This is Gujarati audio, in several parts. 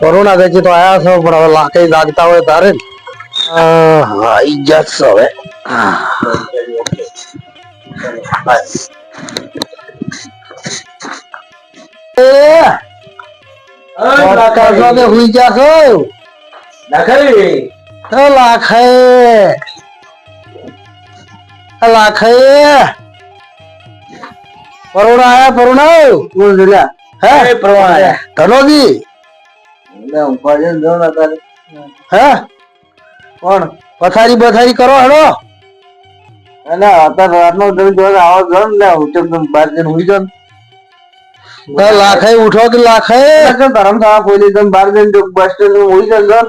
કોરોના ગઈ તો આયા છો પણ હવે લાકડી લાગતા હોય તારે આઈ જશે હવે. હુઈ આયા પરુણા બોલ જુલિયા હે પરુણા હે કોણ પથારી બથારી કરો હેડો અને અત્યારે રાતનો તમે આવો જો ને હુઈ જાઓ ને. એ લાખે ઉઠો કે લાખાઈ? એટલે ધર્મશાળા ખોલી તમે બાર જઈને જો બસ સ્ટેન્ડ ને.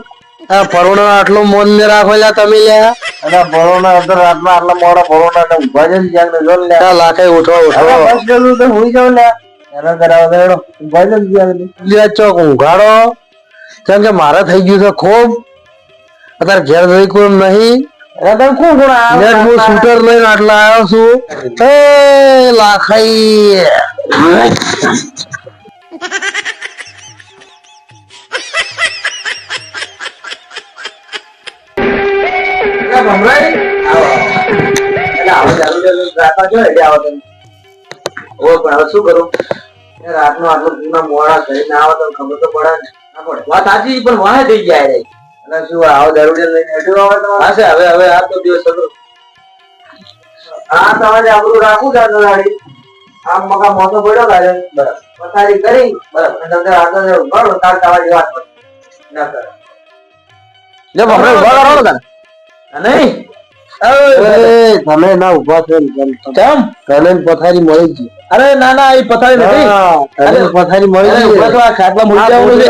આ પરુણા આટલું મોન ને રાખો લ્યા તમે લ્યા. અને ભરોના અંદર રાતના આટલા મોડા ભરોના ને ઊભા જઈને જ્યાં ને જો ને લે. આ ઉઠો ઉઠો. બસ સ્ટેન્ડ તો હુઈ જાઓ ને એના કરાવો હેડો. ઊભા જઈને જ્યાં. લ્યા ચોક ઊંઘાડો. કેમ કે મારે થઈ ગયું છે ખૂબ. અત્યારે ઘેર જઈ કોઈ નહીં. એટલે હું શૂટર લઈને આટલા આવ્યો છું. એ લાખાઈ. શું કરું રાતનું આટલું પૂના મોડા કરીને આવે તો ખબર તો પડે ને. વાત સાચી પણ વાહે થઈ જાય રે. અને શું આવો લઈને હેઠું આવે? હા હવે હવે આ તો દિવસ. આ તમારે આપણું રાખવું આજનો દાડી. આમ મગા મોટો પડ્યો કાલે. બરાબર. પથારી કરી બરાબર. તમને આગળ ભણો તાર તમારી વાત પર. ના કરે. લે ભમરે ઊભા કરો ને તને નહીં તમે ના ઊભા છો કેમ તને પથારી મળી જ ગઈ. અરે ના ના એ પથારી નથી અરે, પથારી મળી ગઈ. ઊભા થો, આ ખાટલા મૂકી જવાનું છે.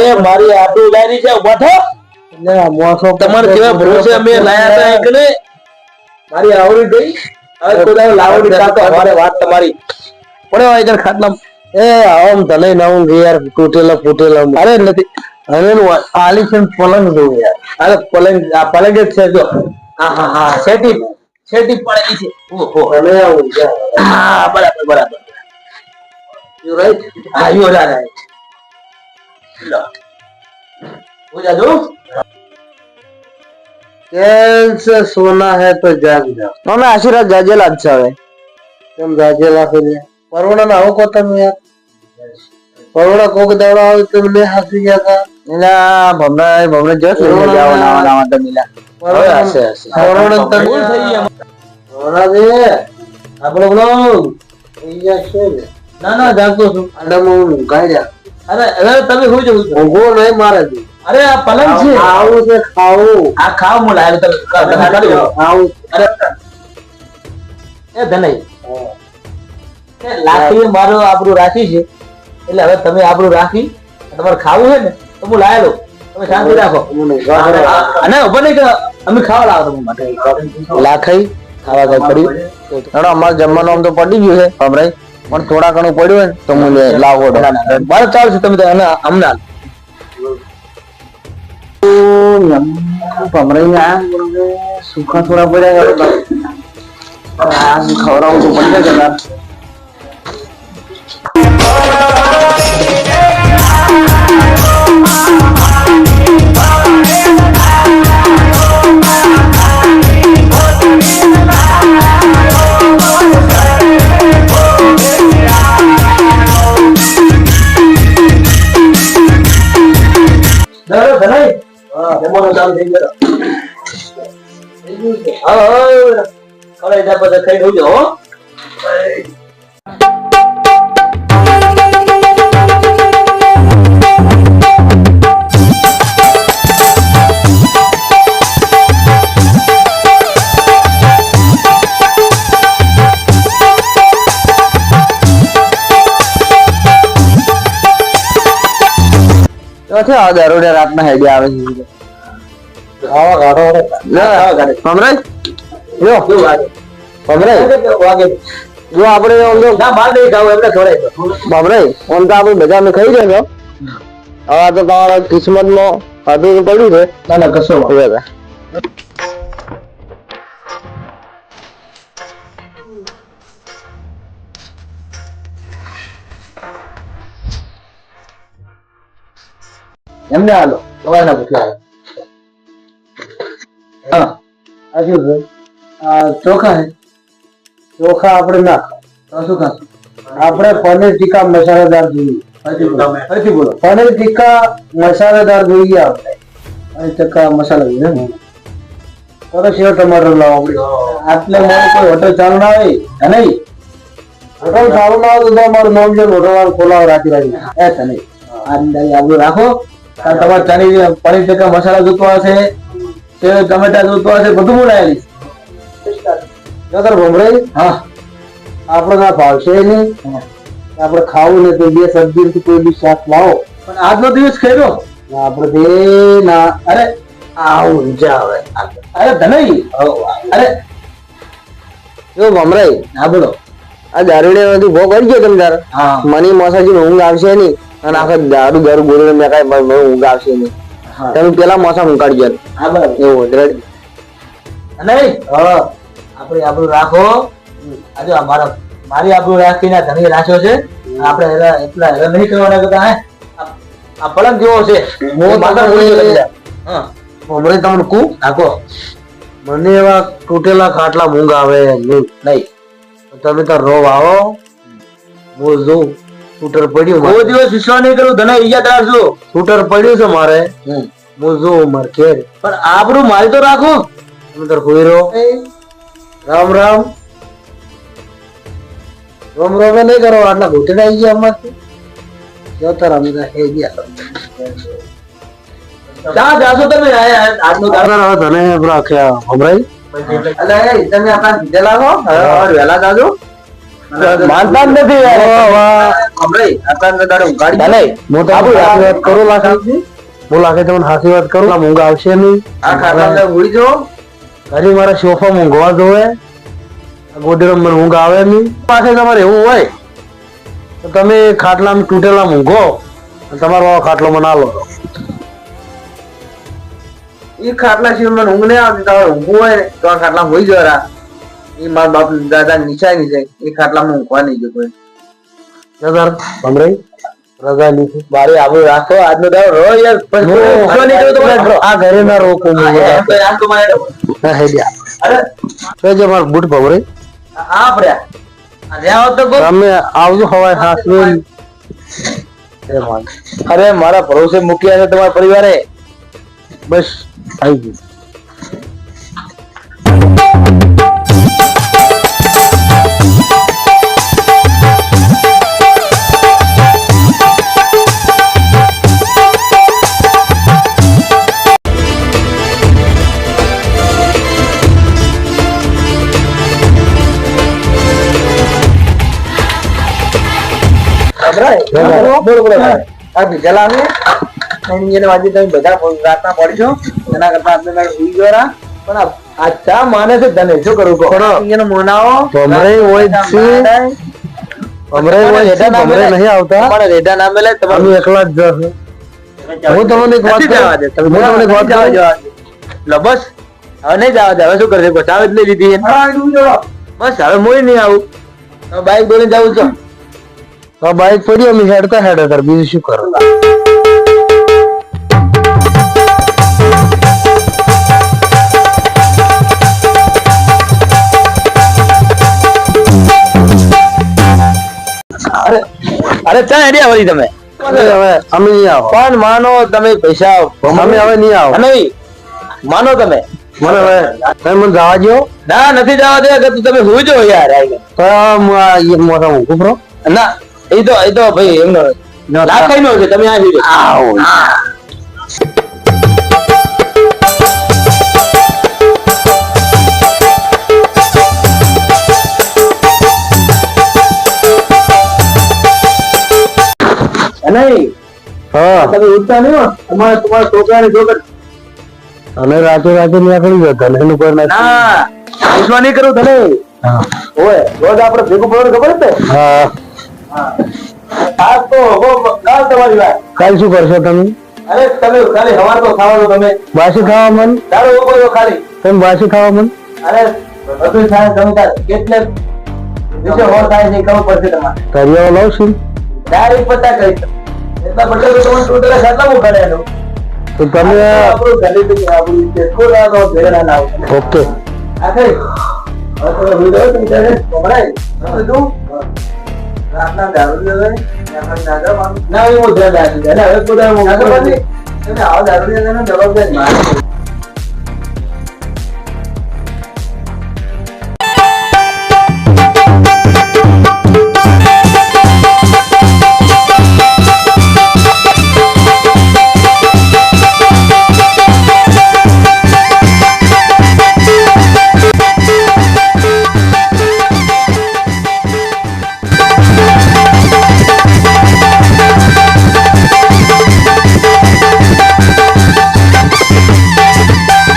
એ મારી આબરૂ લારી છે ઊભા થો મોસો તમારે કેવા ભરોસે અમે લાયા હતા મારી આવડી ગઈ વાત તમારી. પડે ખાટલા એ આમ તને નવું યાર તૂટેલા ફૂટેલા અરે નથી. હવે એનું પલંગ જોવું યાર. અરે પલંગ આ પલંગ જ છે જો. હા હા હા. શેટી શેટી પડેલી છે. ઓહો. તમે આવું હા. બરાબર બરાબર. You right? હા યુ આર રાઈટ લો. હું જાદુ કેન્સર સોના હે તો જાગ જા. તમે આશીર્વાદ જાજેલા છે હવે. કેમ જાજેલા છે પરોણા ના આવો તમે યાર. પરોણા કોક દાડો આવે તો મને હસી ગયા તા. એલા ભમરાય ભમરે જો સુરને જાવ ના ના તો મિલા પરોણા છે પરોણા તો ભૂલ થઈ ગયા. પરોણા દે આપણો બોલો અહીંયા છે ના. ના જાગતો છું. આડમ ગાડ્યા અરે હવે તમે શું જોયું ભોગો નહીં મારા જેવું અરે આ પલંગ છે. આવું છે ખાવું આ ખાવ હું લાવ્યો તને. આવું અરે એ ધનઈ લાકડી મારો આપણું રાખી છે. એટલે હવે તમે આપણું રાખી તમારે ખાવું છે ને તો હું લાયેલો તમે શાંતિ રાખો. અને ઊભો નહીં કે અમે ખાવા લાવો તમે માટે. લાખાઈ ખાવા કઈ પડ્યું ના અમારે જમવાનું આમ તો પડી ગયું છે ખબરાય પણ થોડા ઘણું પડ્યું હોય ને તો હું લાવો બરાબર ચાલશે તમે અમને અને હમણાં ભમરાઈને આ સુખા થોડા પડ્યા ખવડાવું તો પડી જાય હા હવે જા પછી ખાઈ ક્યાંથી આ દારૂડિયા રાતના હેડે આવે છે. આવા ગાડો ના. સમરે જો કેવું વાગે? જો આપણે ઓમ તો ના માર નહીં ખાવ એમને ખવડાવી દો ઓમ તો આપણે બધા અમે ખાઈ જાય હવે આ તો તમારા કિસ્મતમાં ખાધું પડ્યું છે. ના ના કશો એમને હાલો સવારના પૂછ્યા શું છે. આ ચોખા છે. ચોખા આપણે ના ખાવ. શું ખાશું? આપણે પનીર ટીકા મસાલેદાર જોઈએ. ફરીથી બોલો. પનીર ટીકા મસાલેદાર જોઈએ આપણે. પનીર ટીકા મસાલા જોઈએ ને. સેવ ટમાટર લાવો આટલે મારે કોઈ હોટલ ચાલુ ના હોય હે નહીં? હોટલ ચાલુ ના આવે તો અમારું નામ છે હોટલ વાળું ખોલાવો રાતી રાતી હે. તને. આ આપણું રાખો. તમારે ચાલી પનીર ટીકા મસાલા જોતો હશે સેવ ટમેટા જોતો હશે બધું બોલાયેલી નગર ભમરાઈ હા. આપણે ના ભાવશે નહીં. આપણે ખાવું ને તો બે સબ્જી કોઈ બી શાક લાવો. પણ આજનો દિવસ ખેડો. આપણે તે ના. અરે. આવું જાવે અરે ધનઈ. અરે. જો ભમરાઈ હા બોલો. આ દારૂડે બધું ભોગ કરી ગયો તમે તારે. હા. મને મોસાજી ઊંઘ આવશે નહીં. અને આખા દારૂ દારૂ ગોળીને મેં કાંઈ મને ઊંઘ આવશે નહીં. તમે પેલા મોસમ ઊંઘાડજો હા બરાબર. એવું રેડી નહીં હા આપણે આપણું રાખો. આજે અમારા મારી આપણું રાખીને ધણી રાખ્યો છે. આપણે એલા એટલા હેરાન નહીં કરવાના કરતા હે? આ- પલંગ જેવો છે. હું ઉડી ગયો હા. ભમરાઈ તમને કહું? નાખો મને એવા તૂટેલા ખાટલા મૂંગ આવે નહીં નહીં. તમે તો રોવ આવો. હું જોઉં. સ્કૂટર પડ્યું બહુ દિવસ વિશ્વાસ નહીં કરું ધને ઈજા કરાવજો સ્કૂટર પડ્યું છે મારે. હું જો મારે ઘેર પણ આપણું મારી તો રાખો. તમે તાર કોઈ રહો રામ રામ. રોમ રોમે નહીં કરો આટલા ઘૂંટણ આવી ગયા અમારથી. જો રામ તો હે ગયા. ક્યાં જાશો તમે. આજનો દાડો? તને રાખ્યા હમરાઈ? અલે તમે આપણા દીધેલા છો હવે જાજો. માનતા જ નથી ખાટલા જો ઘરે મારા સોફા જોવે મને ઊંઘ આવે નહીં. પાસે તમારે એવું હોય તો તમે ખાટલામાં તૂટેલા મૂંઘો તમારો ખાટલો મને આલો. ઈ ખાટલા સિવાય મને ઊંઘ નહીં આવતી. તમારે ઊંઘવું હોય તો આ ખાટલામાં હોઈ જરા એ મારા બાપ દાદા નીચા નીચે એ ખાટલામાં ઊંઘવા નહીં જતો જગર ભમરાઈ રજા લીધી. મારે આવું રાખો. આજનો દાડો રો યાર. નહીં જતો તમારે. આ ઘરે ના તો- એમ તો મારે હા હે ગયા અરે. તો જે માર બૂટ ભવરે આ પડ્યા તો. તમે આવજો હવાય અરે મારા ભરોસે મૂક્યા છે તમારા પરિવારે. બસ આવી ગયું. આ બીજા ને એને વાજે તમે બધા રાતના પડી એના કરતા આપણે કાંઈ સુઈ ગયા પણ આ- આ ચા માને છે તને શું કરું કહો? ખરો. મોનાવો ભમરાઈ હોય છે. ભમરાઈ હોય છે, નહીં આવતા. રેડા એકલા જ જશે. હું તમને એક વાત જવા દે. કરું તમને એક વાત જવા કરું જવા દે. લો બસ. હવે નહીં જવા દે. હવે શું કરશે? બસ આવે જ લઈ લીધી બસ હવે હું નહીં આવું. બાઈક દોડીને જાઉં છું. આ બાઈક પડી અમે હેડતા હેડતા તાર બીજું શું કરો? અરે ત્યાં હેડી વળી તમે. હવે અમે નહીં આવો. પણ માનો તમે પૈસા અમે હવે નહીં આવો. નહીં. માનો તમે. મને હવે તમે મને જવા દો ના નથી જવા દે કે તું તમે સુજો યાર તો હું મોટા ઊંઘું પ્રો ના. એ તો એ તો ભાઈ એમનો લાખાઈ નો છે તમે આ સુઈ આવો. નહીં હા. તમે ઉઠતા નહીં. તમારે તમારા છોકરાને છોકર અને રાતે રાતે નીકળી જતા ને એનું કોઈ ના વિશ્વાસ નહીં કરું હા. ઓય રોજ આપણે ભેગું પડવાનું ખબર છે? હો. કાલ શું કરશો તમે? અરે તમે ખાલી હવાર તો ખાવાનું તમે. બાસી ખાવા મન? તારો કરો ખાલી. તમે બાસી ખાવા મન? અરે બધું થાય તમે તાર કેટલે વિશે હોર થાય છે ખબર પડશે તમારે. કરિયાઓ લાવશું ડાયરેક્ટ પતા કરી એટલા બધા તો તમને ટોટલ ખાટલા હું કરે તો તમે આપણું ઘરે બી આપણું જે કોઈ તો ભેગા ના આવું ઓકે. આખે હવે તમે ગયો તમે ત્યારે પકડાય બધું રાતના દારૂ દાદા ના એવું ધ્યાન દારૂ દે હવે બધા આવો દારૂ લેવાનો જવાબદારી મારી